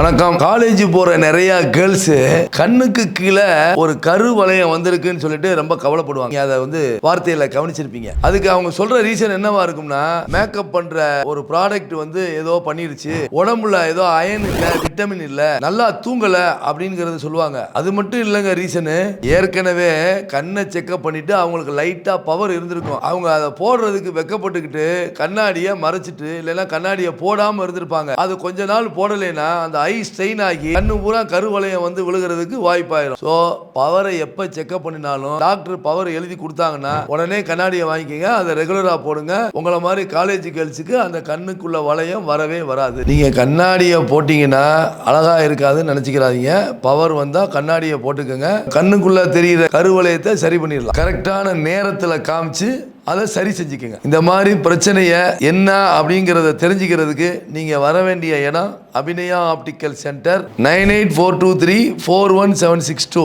வணக்கம். காலேஜ் போற நிறைய கேர்ள்ஸ் கண்ணுக்கு கீழே ஒரு கரு வளையம் வந்திருக்குன்னு சொல்லிட்டு ரொம்ப கவலைப்படுவாங்க. அதை வந்து வார்த்தையில கவனிச்சிருப்பீங்க. அதுக்கு அவங்க சொல்ற ரீசன் என்னவா இருக்கும்னா மேக்கப் பண்ற ஒரு ப்ராடக்ட் வந்து ஏதோ பண்ணிருச்சு. உடம்புல ஏதோ அயன் இல்ல விட்டமின் இல்ல நல்லா தூங்கல அப்படிங்கறது சொல்லுவாங்க. அது மட்டும் இல்லைங்க ரீசனு ஏற்கனவே கண்ணை செக்அப் பண்ணிட்டு அவங்களுக்கு லைட்டா பவர் இருந்திருக்கும். அவங்க அதை போடுறதுக்கு வெக்கப்பட்டுக்கிட்டு கண்ணாடியை மறைச்சிட்டு இல்லைன்னா கண்ணாடியை போடாம இருந்திருப்பாங்க. அது கொஞ்ச நாள் போடலைன்னா அந்த ஐ ஸ்ட்ரெயின் ஆகி கண்ணு பூரா கருவளையம் வந்து விழுகிறதுக்கு வாய்ப்பாயிரும். ஸோ பவரை எப்போ செக்அப் பண்ணினாலும் டாக்டர் பவர் எழுதி கொடுத்தாங்கன்னா உடனே கண்ணாடியை வாங்கிக்கங்க அதை ரெகுலராக போடுங்க. உங்களை மாதிரி காலேஜ் கேர்ள்ஸுக்கு அந்த கண்ணுக்குள்ள வளையம் வரவே வராது. நீங்கள் கண்ணாடியை போட்டிங்கன்னா அழகாக இருக்காதுன்னு நினச்சிக்கிறாதீங்க. பவர் வந்தால் கண்ணாடியை போட்டுக்கோங்க. கண்ணுக்குள்ளே தெரியிற கருவளையத்தை சரி பண்ணிடலாம். கரெக்டான நேரத்தில் காமிச்சு அதை சரி செஞ்சுக்கோங்க. இந்த மாதிரி பிரச்சனையை என்ன அப்படிங்கிறத தெரிஞ்சுக்கிறதுக்கு நீங்கள் வர வேண்டிய இடம் Abhinaya optical centre nine eight four two three four one seven six two.